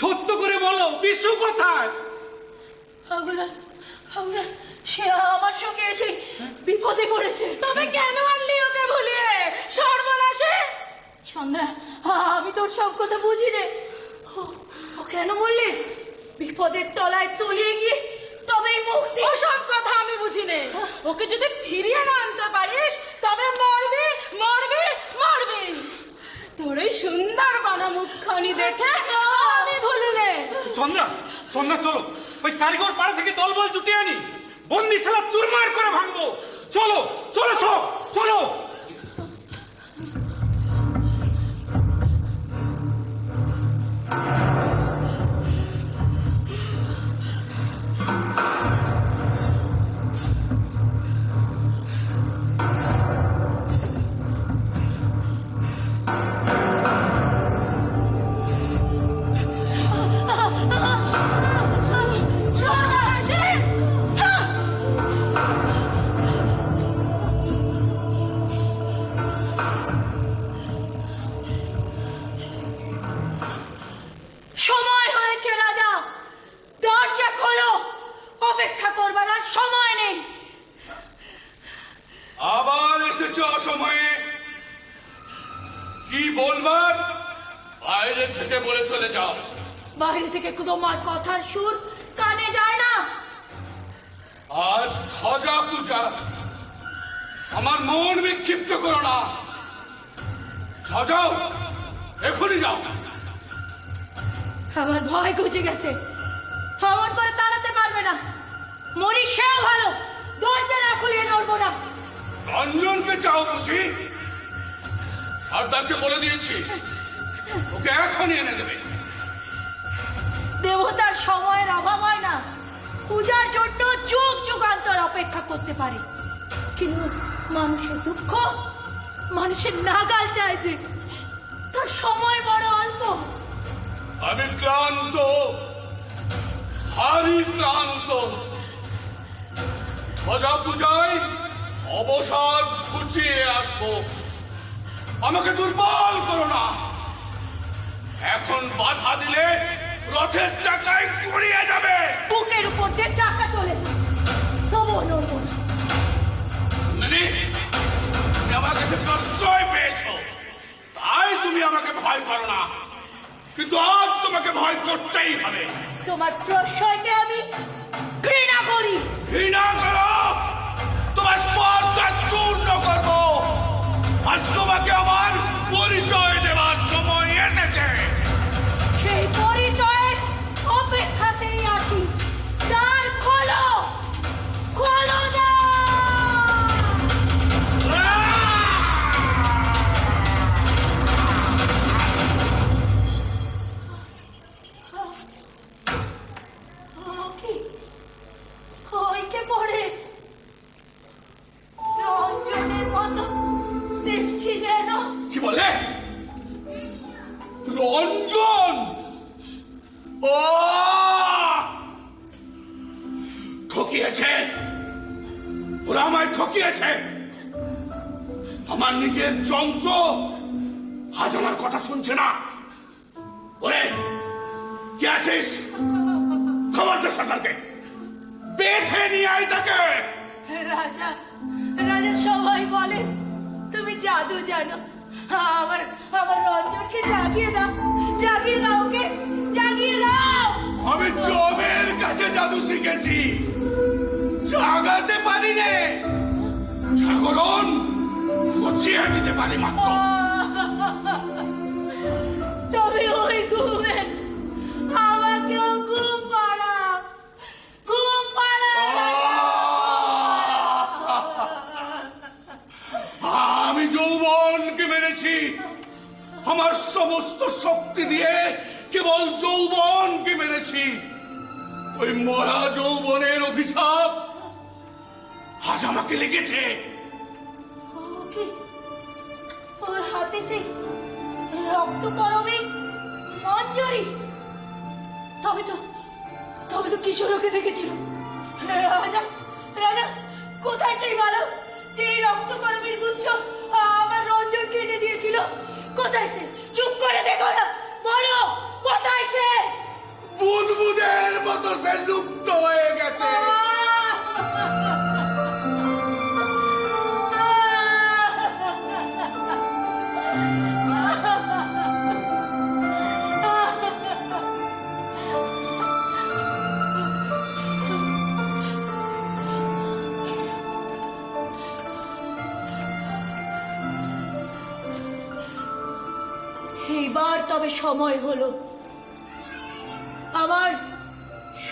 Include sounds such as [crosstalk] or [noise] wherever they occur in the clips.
সত্য করে বলো বিশু কোথায়? সে আমার সঙ্গে এসে বিপদে পড়েছে। তবে কেন আনলি ওকে ভুলিয়ে? সর্বনাশে? চন্দ্রা আমি তোর সব কথা বুঝি রে ও- কেন বললি? বিপদের তলায় তলিয়ে গিয়ে তবেই মুক্তি। ওসব কথা আমি বুঝি নে। ওকে যদি ফিরিয়ে না আনতে পারিস তবে মরবি মরবি মরবি। তোর ওই সুন্দর বানা মুখখানি দেখে চন্দ্রা চন্দ্রা চলো। ওই কারিগর পাড়া থেকে দলবল জুটিয়ে আনি। বন্দি শালা চুরমার করে ভাঙবো। চলো চলো সব, চলো। কি বলবার বাইরে থেকে বলে চলে যাও। বাইরে থেকে তোমার কথার সুর কানে যায় না। আজ ধ্বজা পূজা। আমার মন বিক্ষিপ্ত করো না। যাও, এখনই যাও। আমার ভয় ঘুচে গেছে। খবর করে তাড়াতে পারবে না। মরি সেও ভালো। দরজা না খুলিয়ে নড়বো না। রঞ্জনকে চাও বুঝি সর্দারকে বলে দিয়েছি ওকে এখনই এনে দেবে। দেবতার সময়ের অভাব হয় না। পূজার জন্য যুগ যুগান্তর অপেক্ষা করতে পারে। কিন্তু মানুষের দুঃখ মানুষের নাগাল চায় যে তার সময় বড় অল্প। আমি ক্লান্ত ভারী ক্লান্ত। ধ্বজা পূজায় অবসর ঘুচিয়ে আসব। আমাকে দুর্বল করো না। এখন বাধা দিলে রথের চাকায় গড়িয়ে যাবে। বুকের উপর দিয়ে চাকা চলে যায় তবুও নড়বো তুমি আমার কাছে প্রশ্রয় পেয়েছ। তাই তুমি আমাকে ভয় করো না। কিন্তু আজ তোমাকে ভয় করতেই হবে। তোমার প্রশ্রয়কে আমি ঘৃণা করি। ঘৃণা করো আমায় ঠকিয়েছে। আমার নিজের যন্ত্র আজ আমার কথা শুনছে না। ওরে কে আছিস? খবর দে সরকারকে। বেঁধে নিয়ে আয় তাকে। রাজা রাজা সবাই বলে তুমি জাদু জানো। আমার আমার রঞ্জনকে জাগিয়ে দাও জাগিয়ে দাও ওকে জাগিয়ে দাও। আমি জমের কাছে জাদু শিখেছি। জাগাতে পারি নে জাগরণ গুছিয়ে দিতে পারি মাত্র। [laughs] তবে ওই ঘুমে আমাকেও ঘুম পাড়া ঘুম পাড়া আমি যৌবনকে মেরেছি। আমার সমস্ত শক্তি দিয়ে কেবল যৌবনকে মেরেছি। ওই মরা যৌবনের অভিশাপ আজ আমাকে লেগেছে। হাতে সেই রক্ত করবে মঞ্জরি। তবে তো তবে তো কিশোর ওকে দেখেছিল। রাজা রাজা, কোথায় সেই বালক? যে রক্ত করবের গুচ্ছ আমার রঞ্জনকে এনে দিয়েছিল। কোথায় সে? চুপ করে দেখো না। বলো, কোথায় সে? তো সে লুপ্ত হয়ে গেছে। এইবার তবে সময় হলো। আমার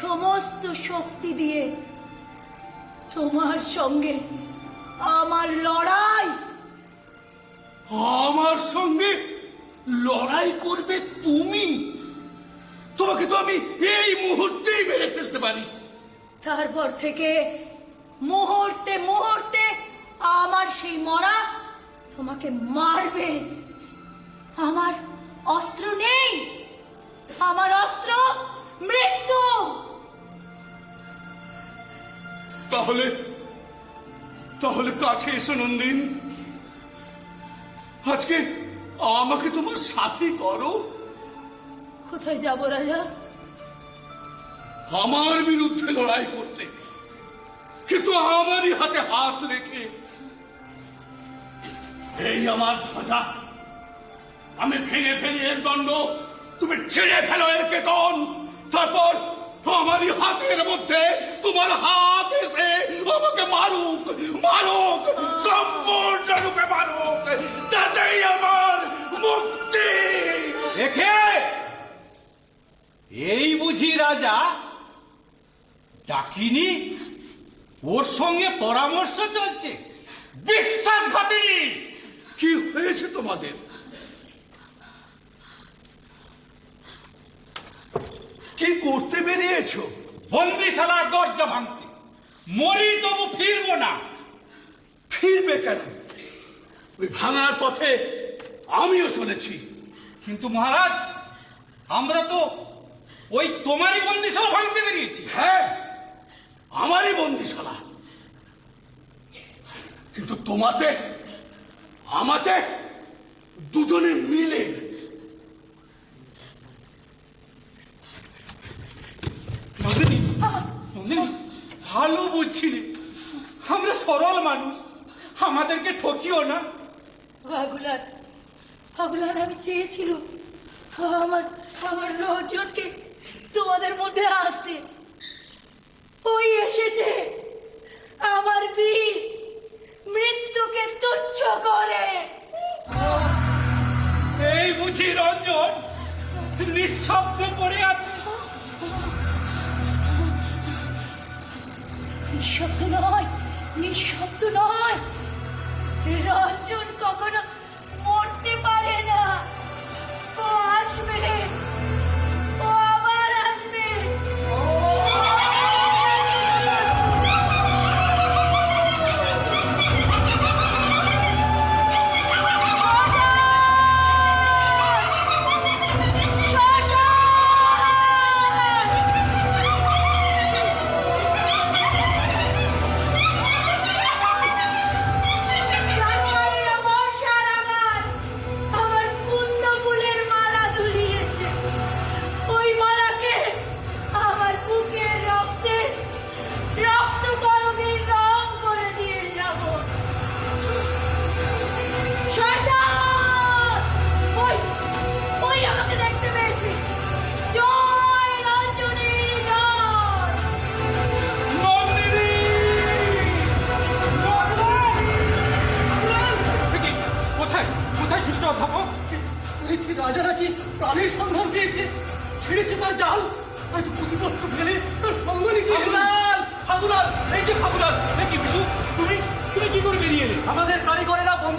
সমস্ত শক্তি দিয়ে তোমার সঙ্গে আমার লড়াই। আমার সঙ্গে লড়াই করবে তুমি? তোমাকে তো আমি এই মুহূর্তেই মেরে ফেলতে পারি। তারপর থেকে মুহূর্তে মুহূর্তে আমার সেই মরা তোমাকে মারবে। আমার অস্ত্র নেই। আমার অস্ত্র মৃত্যু। তাহলে তাহলে কাছে এসো নন্দিন। আজকে আমাকে তোমার সাথী করো। কোথায় যাব রাজা? আমার বিরুদ্ধে লড়াই করতে। কিন্তু আমারই হাতে হাত রেখে। এই আমার ধ্বজা। আমি ভেঙে ফেলি এর দণ্ড। তুমি ছিঁড়ে ফেলো এর কেতন। তারপর আমারই হাতের মধ্যে তোমার হাত এসে আমাকে মারুক মারুক সম্পূর্ণ রূপে মারুক। তাতেই আমার মুক্তি। দেখে এই বুঝি রাজা ডাকিনি? ওর সঙ্গে পরামর্শ চলছে। বিশ্বাসঘাতিনী! কি হয়েছে তোমাদের? কি করতে বেরিয়েছো? বন্দিশালার দরজা ভাঙতে। মরি তবু ফিরবো না। ফিরবে কেন? ওই ভাঙার পথে আমিও চলেছি। কিন্তু মহারাজ আমরা তো ওই তোমারই বন্দিশালা ভাঙতে বেরিয়েছি। হ্যাঁ আমারই বন্দিশালা কিন্তু তোমাতে আমাতে দুজনে মিলে নন্দিনী নন্দিনী ভালো বুঝছিলে আমরা সরল মানুষ আমাদেরকে ঠকিও না। ভাগুলার ভাগুলার আমি চেয়েছিল আমার আমার লোকজনকে তোমাদের মধ্যে আসতে ওই এসেছে আমার বীর মৃত্যুকে তুচ্ছ করে। এই বুঝি রঞ্জন নিঃশব্দ পড়ে আছে। নিঃশব্দ নয় নিঃশব্দ নয়। রঞ্জন কখনো মরতে পারে না। ও আসবে।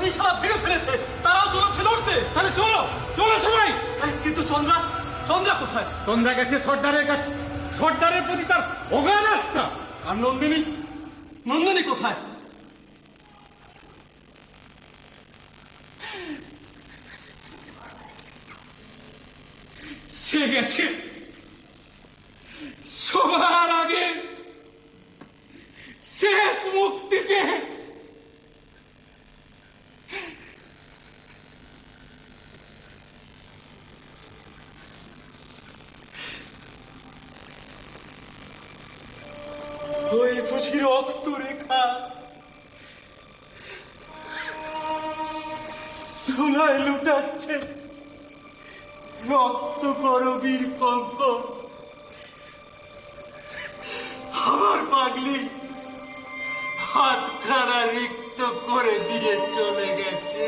বন্দিশালা ভেঙে ফেলেছে। তারাও চলেছে লড়তে। তাহলে চলো চলো সবাই। কিন্তু চন্দ্রা চন্দ্রা কোথায়? সন্ধ্যা গেছে সর্দারের কাছে। সর্দারের প্রতি তার অগাধ আস্থা। আর নন্দিনী নন্দিনী কোথায়? সে গেছে সবার আগে। শেষ মুক্তিতে কচি রক্ত রেখা ধুলায় লুটাচ্ছে, রক্ত করবীর কঙ্কর আমার পাগলি হাতখানা রিক্ত করে দিয়ে চলে গেছে।